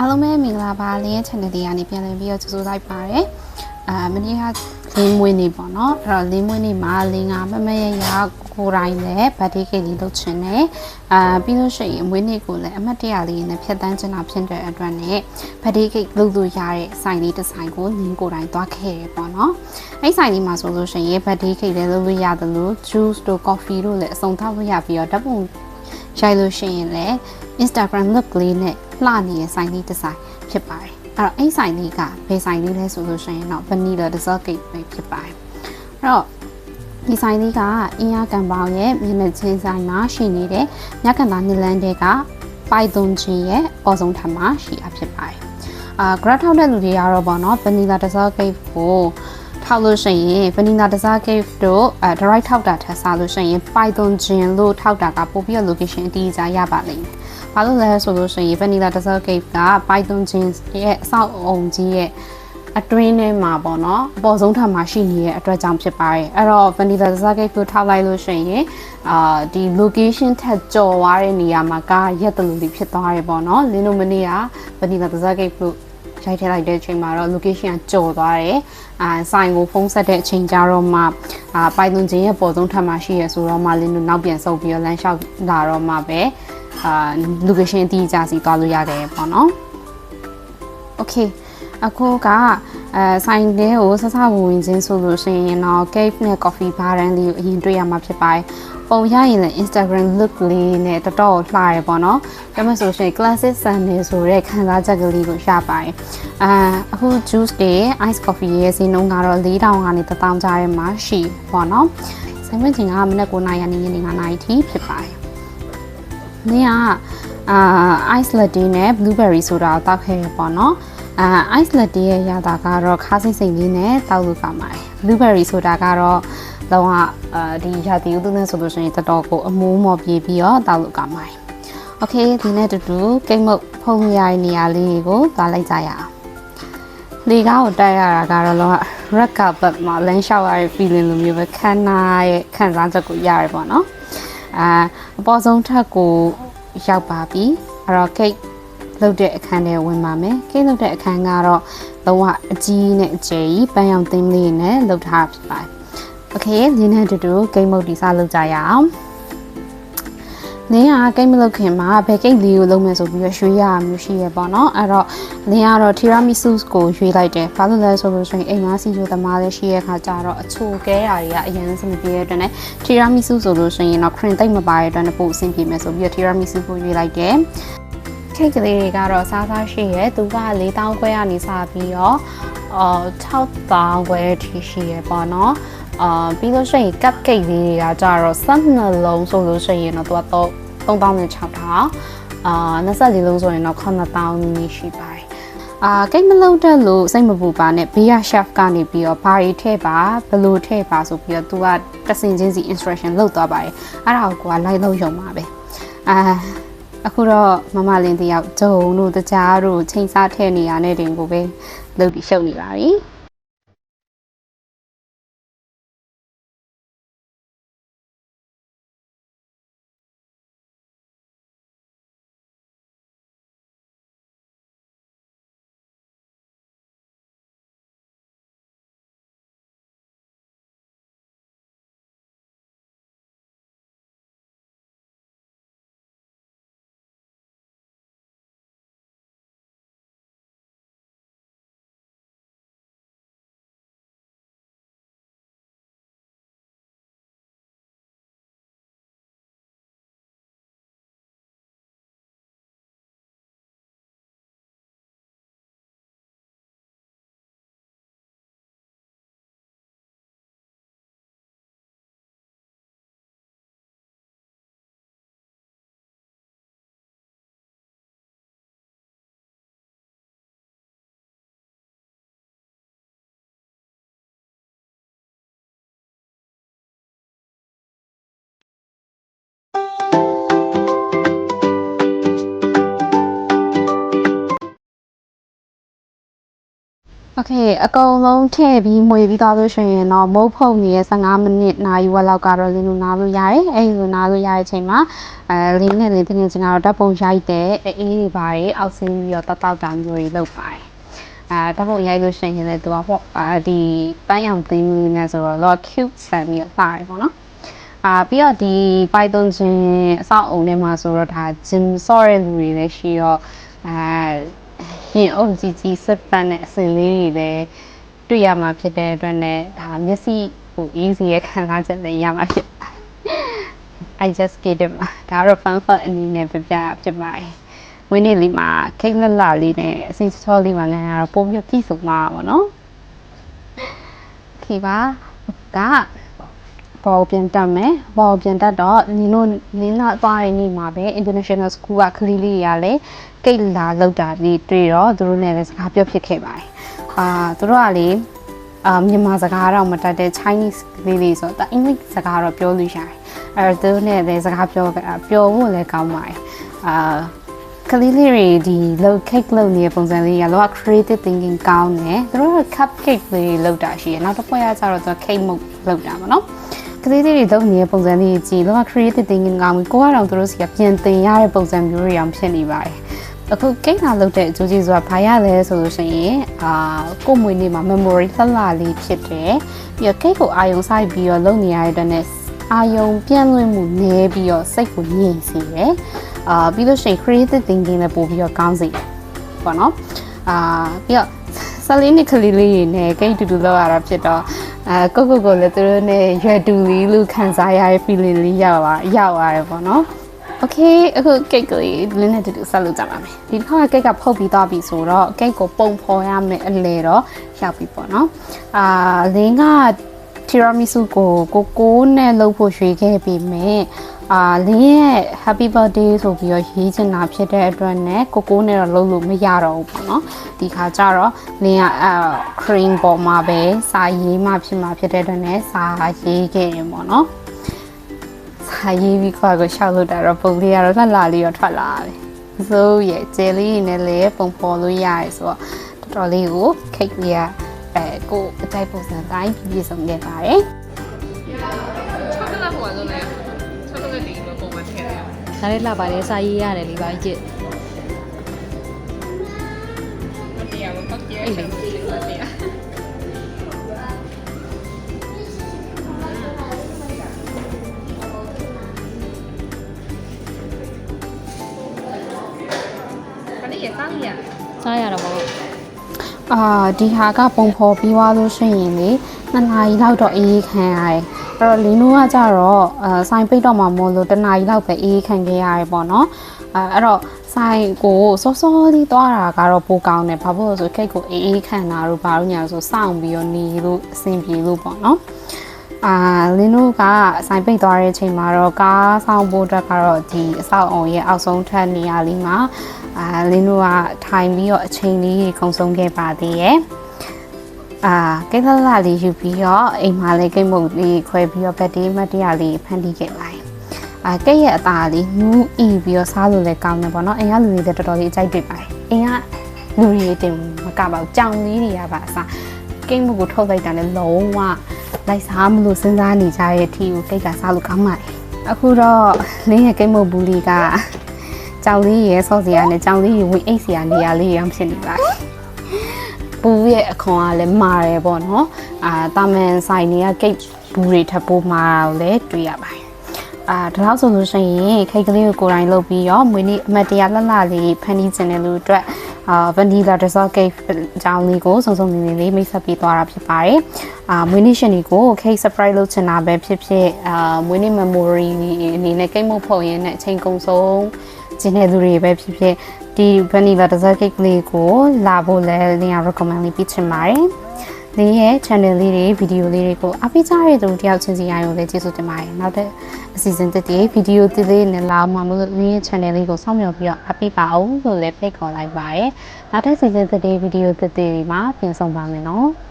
အားလုံးပဲမင်္ဂလာပါလင်းရဲ့ channel လေးကနေပြန်လည်ပြီးတော့ကြိုဆိုလိုက်ပါရယ်အာမနေ့ကလင်းမွေးနေ့ပေါ့နော်အဲ့တော့လင်းမွေးနေ့မှာလင်းကမမရရကိုယ်တိုင်းလည်း birthday cake လေးလုပ်ချင်တယ်အာပြီးလို့ရှိရင်မွေးနေ့ကိုလည်းအမှတ်တရလေးနဲ့ဖြတ်တန်းချင်တာဖြစ်တဲ့အတွက်နဲ့ birthday cake လုပ်လို့ရတဲ့ဆိုင်လေးတစ်ဆိုင်ကိုလင်းကိုယ်တိုင်သွားခဲ့ရပေါ့နော်အဲ့ဆိုင်လေးမှာဆိုလို့ရှိရင် birthday cake လည်းလုပ်လို့ရတယ်လို့ juice တို့ coffee တို့လည်းအစုံထောက်လို့ရပြီးတော့ဓာတ်ပုံရိုက်လို့ရှိရင်လည်း Instagram look လေးနဲ့ လှနေတဲ့ဆိုင်လေးတစ်ဆိုင်ဖြစ်ပါတယ်အဲ့တော့အဲ့ဆိုင်လေးကဘယ်ဆိုင်လေးလဲဆိုလို့ရှိရင်တော့ vanilla dessert cake ပဲဖြစ်ပါတယ်အဲ့တော့ဒီဆိုင်လေးကအင်းရကံပေါင်းရဲ့မျက်နှာချင်းဆိုင်မှာရှိနေတဲ့မြကန်သားနစ်လန်းတဲ့ကပိုက်သွန်ချင်းရဲ့ပေါ်ဆုံးထပ်မှာရှိအပ်ဖြစ်ပါတယ်အာ grad ထောက်တဲ့လူတွေကတော့ပေါ့နော် vanilla dessert cake ကိုထောက်လို့ရှိရင် vanilla dessert cake တို့အဲ dry ထောက်တာထက်စားလို့ရှိရင် python gin လို့ထောက်တာကပို့ပြီးတော့ location အတီးအကြရပါလိမ့်မယ်။ ဘာလို့လဲဆိုလို့ရှိရင် vanilla dessert cake က python gin ရဲ့အဆောက်အုံကြီးရဲ့အတွင်းထဲမှာပေါ့နော်အပေါ်ဆုံးထပ်မှာရှိနေတဲ့အတွက်ကြောင့်ဖြစ်ပါတယ်အဲ့တော့ vanilla dessert cake ကိုထောက်လိုက်လို့ရှိရင်အာဒီ location ထက်ကျော်သွားတဲ့နေရာမှာကားရက်တလူလေးဖြစ်သွားတယ်ပေါ့နော်လင်းတို့မနေ့က vanilla dessert cake ကိုရိုက်ထည့်လိုက်တဲ့အချိန်မှာတော့ location ကကျော်သွားတယ်အာဆိုင်ကိုဖုန်းဆက်တဲ့အချိန်ကြတော့မှအာပိုင်သွန်ချင်းရဲ့ပေါ်ဆုံးထပ်မှာရှိရဆိုတော့မှလင်းတို့နောက်ပြန်ဆုပ်ပြီးတော့လမ်းလျှောက်လာတော့မှပဲ အာ location အတိအကျစီသွားလို့ရတယ်ပေါ့နော် okay အခုကအဲဆိုင်တဲကိုဆဆဝင်ဝင်ချင်းဆိုလို့ရှိရင်တော့ cake နဲ့ coffee bar တန်းလေးကိုအရင်တွေ့ရမှာဖြစ်ပါတယ်ပုံရရင်လည်း Instagram look လေးနဲ့တော်တော်လှရပေါ့နော်ပြောမှဆိုရှင် classic sunday ဆိုတဲ့ခံစားချက်ကလေးကိုရပါတယ်အာအခု juice တွေ ice coffee ရဲ့ဈေးနှုန်းကတော့4000ကနေ1000ကြားထဲမှာရှိပေါ့နော်ဆိုင်ဝင်ချင်းကမနက်9:00နာရီကနေညနေ9:00နာရီထိဖြစ်ပါတယ်။ နေ့ကအာ ice latte နဲ့ blueberry soda ကိုတောက်ခဲ့ရပေါ့နော်။အာ ice latte ရဲ့ရတာကတော့ခါးစိမ့်စိမ့်လေးနဲ့တောက်လို့ကောင်းပါတယ်။ blueberry soda ကတော့လောကအာဒီရာသီဥတုနဲ့ဆိုလို့ရှိရင်တော်တော်ကိုအမိုးမော်ပြေးပြီးတော့တောက်လို့ကောင်းပါတယ်။ Okay ဒီနေ့တူတူကိတ်မုတ်ဖုံးရတဲ့နေရာလေးကိုသွားလိုက်ကြရအောင်။လေကားကိုတက်ရတာကတော့လောက red carpet မှာလမ်းလျှောက်ရတဲ့ feeling လိုမျိုးပဲခန္ဓာရဲ့ခံစားချက်ကိုရတယ်ပေါ့နော်။ အာအပေါ်ဆုံးထပ်ကိုရောက်ပါပြီ။အဲ့တော့ cake လုပ်တဲ့အခန်းထဲဝင်ပါမယ်။ကိတ်လုပ်တဲ့အခန်းကတော့လုံးဝအကြီးနဲ့အကျယ်ကြီးပန်းရောင်သင်းလေးနဲ့လုပ်ထားဖြစ်ပါတယ်။ Okay လင်းနဲ့တူတူဂိမ်းမုတ်ဒီစားလုပ်ကြရအောင်။ လင်းကဂိမ်းမလုပ်ခင်မှာဘယ်ကိတ်လေးကိုလုပ်မယ်ဆိုပြီးတော့ရွေးရမျိုးရှိရပေါ့နော်။အဲ့တော့လင်းကတော့ tiramisu ကိုရွေးလိုက်တယ်။ဘာလို့လဲဆိုလို့ရှိရင်အိမ်မှာစီချိုသမားလေးရှိရခါကြတော့အချိုကဲရာတွေကအရင်စမပြေတဲ့အတွက်နဲ့ tiramisu ဆိုလို့ရှိရင်တော့ cream တိတ်မပါတဲ့အတွက်နဲ့ပို့အဆင်ပြေမယ်ဆိုပြီးတော့ tiramisu ကိုရွေးလိုက်တယ်။ခိတ်ကလေးတွေကတော့စားစားရှိရဲသူက4000ခွဲကနေစပြီးတော့အော်6000ခွဲထိရှိရဲပေါ့နော် အာပြီးလို့ရှိရင် cup cake လေးတွေကကြတော့12လုံးဆိုလို့ရှိရင်တော့သူကတော့3600အာ24လုံးဆိုရင်တော့9000နီးနီးရှိပါတယ်အာကိတ်မလုံးတက်လို့စိတ်မပူပါနဲ့ဘေးက chef ကနေပြီးတော့ဘာတွေထည့်ပါဘယ်လိုထည့်ပါဆိုပြီးတော့သူကတဆင်ချင်းစီ instruction လုပ်သွားပါတယ်အဲ့ဒါကိုကလိုက်လို့ရုံပါပဲအာအခုတော့မမလင်းတယောက်ဂျုံတို့တကြားတို့ချိန်စားထဲ့နေရတဲ့တင်ကိုပဲလှုပ်ပြီးရှုပ်နေပါပြီ။ โอเคအကုန်လုံးထည့်ပြီးမွေပြီးသွားလို့ရှိရင်တော့မုတ်ဖုံနေရ15မိနစ်နာရီဝက်လောက်ကတော့လင်းလို့နားလို့ရတယ်အဲ့လိုနားလို့ရတဲ့အချိန်မှာအဲလင်းနဲ့လင်းတင်းချင်းကတော့ဓာတ်ပုံရိုက်တဲ့အေးတွေပါတယ်အောက်ဆင်းပြီးတော့တောက်တောက်တာမျိုးတွေလုပ်ပါတယ်အဲဓာတ်ပုံရိုက်လို့ရှိရင်လည်းသူကဟောအာဒီပန်းရောင်သင်းမျိုးနဲ့ဆိုတော့ lot cute ဆန်ပြီးတော့လာတယ်ပေါ့နော်အာပြီးတော့ဒီ Python ချင်းအဆောက်အုံထဲမှာဆိုတော့ဒါ gym ဆော့တဲ့လူတွေလည်းရှိတော့အဲ ရင်အုပ်ကြီးကြီးစက်ပတ်နဲ့အစင်လေးတွေလည်းတွေ့ရမှာဖြစ်တဲ့အတွက်နဲ့ဒါမျက်စိဟို easy ရဲ့ခံစားချက်လည်းရမှာဖြစ်ပါတယ် I just get it မှာဒါကတော့ fun fun အနေနဲ့ပြပြဖြစ်ပါတယ်ဝင်းနေလေးမှာခိတ်လလလေးနဲ့အစင်ချောလေးမှာလည်းကတော့ပုံပြပြည့်စုံမှာပါနော်ခေပါကပေါ်ပြန်တက်မယ်ပေါ်ပြန်တက်တော့နင်တို့နင်းလာသွားတဲ့နေ့မှာပဲ international school ကကလေးလေးတွေကလည်း ကိတ်လာလောက်တာလေးတွေ့တော့သူတို့နဲ့လည်းစကားပြောဖြစ်ခဲ့ပါတယ်အာသူတို့ကလေအာမြန်မာစကားတော့မတတ်တဲ့ Chinese လေးလေးဆိုတော့အင်္ဂလိပ်စကားတော့ပြောလို့ရတယ်အဲသူတို့နဲ့လည်းစကားပြောပြောဖို့လည်းကောင်းပါတယ်အာကလေးလေးတွေဒီ low cake လုပ်နေတဲ့ပုံစံလေးကတော့ creative thinking ကောင်းတယ်သူတို့က cupcake လေးလုပ်တာရှိတယ်နောက်တစ်ဖွဲ့ကကျတော့သူ cake မုတ်လုပ်တာပေါ့နော်ကလေးလေးတွေလုပ်နေတဲ့ပုံစံလေးကြည့်တော့ creative thinking ကောင်းပြီးကိုကတော့သူတို့စီကပြန်သင်ရတဲ့ပုံစံမျိုးတွေအောင်ဖြစ်နေပါတယ် အခုကိန်းလာလုပ်တဲ့အကျိုးကျေးဇူးကဘာရလဲဆိုလို့ရှိရင်အာကိုယ်မွေးနေ့မှာ memory လှလှလေးဖြစ်တယ်ပြီးတော့ကိတ်ကိုအာယုံဆိုင်ပြီးတော့လုပ်နေရတဲ့အတွက်နဲ့အာယုံပြန့်လွင့်မှုနည်းပြီးတော့စိတ်ကိုငြိမ်စေတယ်အာပြီးလို့ရှိရင် creative thinking လည်းပို့ပြီးတော့ကောင်းစေတယ်ပေါ့နော်အာပြီးတော့ဆလင်းနစ်ကလေးလေးနဲ့ကိတ်တူတူလောက်ရတာဖြစ်တော့အဲကိုကိုကိုလည်းသူတို့နဲ့ရွယ်တူလေးလို့ခံစားရတဲ့ feeling လေးရောက်လာရောက်ရတယ်ပေါ့နော် โอเคအခုကိတ်ကလေးလင်းနဲ့တူတူဆက်လုပ်ကြပါမယ်ဒီတစ်ခါကိတ်ကဖုတ်ပြီးသွားပြီဆိုတော့ကိတ်ကိုပုံဖော်ရမယ်အလဲတော့ရောက်ပြီပေါ့နော်အာလင်းကတီရာမီဆူကိုကိုကိုနဲ့လုပ်ဖို့ရွေးခဲ့ပြီးမြဲအာလင်းရဲ့ happy birthday ဆိုပြီးတော့ရေးချင်တာဖြစ်တဲ့အတွက်နဲ့ကိုကိုနဲ့တော့လုပ်လို့မရတော့ဘူးပေါ့နော်ဒီခါကျတော့လင်းကအာ cream ပေါ်မှာပဲစာရေးမှဖြစ်မှာဖြစ်တဲ့အတွက်နဲ့စာရေးခဲ့ရင်ပေါ့နော် ဟာရေးပြီးခွာကိုရှောက်လို့တာတော့ပုံလေးကတော့လှလှလေးတော့ထွက်လာတယ်။ဆိုးရဲ့ကျဲလေးနဲ့လည်းပုံပေါ်လို့ရတယ်ဆိုတော့တော်တော်လေးကို cake လေးကအဲကိုအကြိုက်ပုံစံတိုင်းပြည့်စုံခဲ့ပါတယ်။နားလည်းလှပါတယ်စာရေးရတယ်လေးပါကြည့်အဲ့လေ အာဒီဟာကပုံဖော်ပြီးသွားလို့ရှိရင်လေနှစ်နာရီလောက်တော့အေးခံရတယ်။အဲ့တော့လင်းနိုးကကြတော့အဲဆိုင်ပိတ်တော့မှမို့လို့တစ်နာရီလောက်ပဲအေးခံခဲ့ရတယ်ပေါ့နော်။အဲအဲ့တော့ဆိုင်ကိုစောစောလေးသွားတာကတော့ပိုကောင်းတယ်။ဘာလို့လဲဆိုခိတ်ကိုအေးအေးခံတာတို့ဘာလို့ညာလို့ဆိုစောင့်ပြီးတော့နေလို့အဆင်ပြေလို့ပေါ့နော်။ အာလင်းတို့ကဆိုင်ပိတ်သွားတဲ့အချိန်မှာတော့ကားဆောင်ဖို့အတွက်ကတော့ဒီအဆောက်အုံရဲ့အောက်ဆုံးထပ်နေရာလေးမှာအာလင်းတို့ကထိုင်ပြီးတော့အချိန်လေးကြီးခုံဆုံးခဲ့ပါသေးရဲ့အာကိတ်လလလေးယူပြီးတော့အိမ်မှာလည်းကိတ်မုတ်လေးခွဲပြီးတော့ဗက်ဒေးမတ်တရားလေးဖန်တီးခဲ့ပါတယ်အာကိတ်ရဲ့အသားလေးနူးအီပြီးတော့စားလို့လည်းကောင်းတယ်ပေါ့နော်အိမ်ကလူတွေလည်းတော်တော်လေးအကြိုက်တွေ့ပါတယ်အိမ်ကလူတွေတင်မကပါဘူးကြောင်လေးတွေကပါအစားကိတ်မုတ်ကိုထုတ်လိုက်တာလည်းလုံးဝ လိုက်စားမလို့စဉ်းစားနေကြရဲ့အထီကိုကိတ်ကစားလို့ကောင်းပါတယ်အခုတော့လင်းရဲ့ကိတ်မုတ်ဘူးလေးကကြောင်လေးရဲ့ဆော့စရာနဲ့ကြောင်လေးရေဝင်အိတ်စရာနေရာလေးရောဖြစ်နေပါတယ်ပူရဲ့အခွန်ကလည်းမာတယ်ပေါ့နော်အာတာမန်ဆိုင်တွေကဂိတ်ဘူးတွေထပ်ပိုးမာတာကိုလည်းတွေ့ရပါတယ်အာဒါတော့ဆိုလို့ရှိရင်ခိတ်ကလေးကိုကိုယ်တိုင်လုပ်ပြီးရောမွေးနေ့အမတ်တရားလှလှလေးဖန်တီးခြင်းတဲ့လူအတွက် အာဗန်နီလာဒဇော့ကိတ်အကြောင်းလေးကိုစုံစုံလင်လင်လေးမိတ်ဆက်ပေးသွားတာဖြစ်ပါတယ်အာမွေးနေ့ရှင်တွေကို cake surprise လုပ်ချင်တာပဲဖြစ်ဖြစ်အာမွေးနေ့ memory အနေနဲ့ကိတ်မုတ်ဖို့ရင်းနဲ့အချိန်ကုန်ဆုံးကျင်းတဲ့သူတွေပဲဖြစ်ဖြစ်ဒီ vanilla dessert cake လေးကိုလာဖို့လဲလင်းရ recommend လေးပေးချင်ပါတယ်။ လင်းရဲ့ channel လေးတွေ video လေးတွေကိုအားပေးကြတဲ့သူတယောက်ချင်းစီအားလုံးလည်းကျေးဇူးတင်ပါတယ်။နောက်တဲ့အစီအစဉ်တစ်တည်း video တစ်လေးနဲ့လာမှမလို့လင်းရဲ့ channel လေးကိုစောင့်မျှော်ပြီးတော့အားပေးပါအောင်လို့လည်းဖိတ်ခေါ်လိုက်ပါတယ်။နောက်တဲ့ season တစ်တည်း video တစ်တည်းမှာပြန်ဆောင်ပါမယ်နော်။